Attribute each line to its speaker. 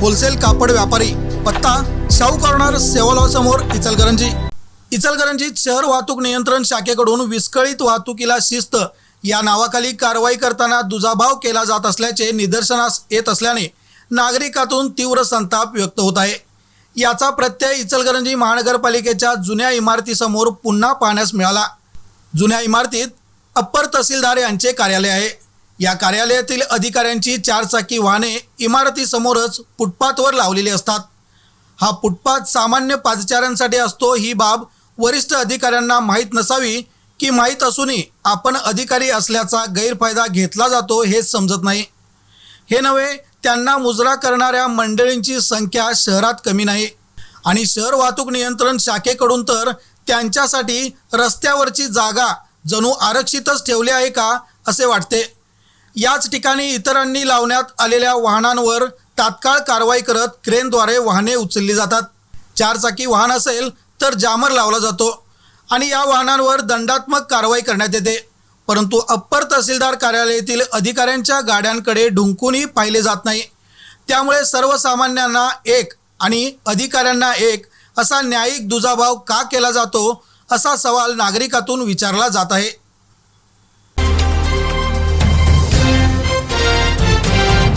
Speaker 1: Wholesale कापड व्यापारी पत्ता शाहू कॉर्नर सेवालाव समोर इचलकरंजी. इचलकरंजीत शहर वाहतूक नियंत्रण शाखेकडून विस्कळीत वाहतुकीला शिस्त. या नावाखाली कारवाई करताना दुजाभाव केला जात असल्याचे निदर्शनास येत असल्याने नागरिकातून तीव्र संताप व्यक्त होत आहे. याचा प्रत्यय इचलकरंजी महानगरपालिकेच्या जुन्या इमारतीसमोर पुन्हा पाहण्यास मिळाला. जुन्या इमारतीत अप्पर तहसीलदार यांचे कार्यालय आहे. या कार्यालयातील अधिकाऱ्यांची चारचाकी वाहने इमारतीसमोरच फुटपाथवर लावलेली असतात. हा फुटपाथ सामान्य पादचाऱ्यांसाठी असतो ही बाब वरिष्ठ अधिकाऱ्यांना माहीत नसावी की माहीत असूनही आपण अधिकारी असल्याचा गैरफायदा घेतला जातो हेच समजत नाही. हे नव्हे त्यांना मुजरा करणाऱ्या मंडळींची संख्या शहरात कमी नाही. आणि शहर वाहतूक नियंत्रण शाखेकडून तर त्यांच्यासाठी रस्त्यावरची जागा जणू आरक्षितच ठेवली आहे का असे वाटते. याच ठिकाणी इतरांनी लावण्यात आलेल्या वाहनांवर तात्काळ कारवाई करत क्रेनद्वारे वाहने उचलली जातात. चारचाकी वाहन असेल तर जामर लावला जातो आणि या वाहनांवर दंडात्मक कारवाई करण्यात येते. परंतु अप्पर तहसीलदार कार्यालयातील अधिकाऱ्यांच्या गाड्यांकडे ढुंकूनही पाहिले जात नाही. त्यामुळे सर्वसामान्यांना एक आणि अधिकाऱ्यांना एक असा न्यायिक दुजाभाव का केला जातो असा सवाल नागरिकातून विचारला जात आहे.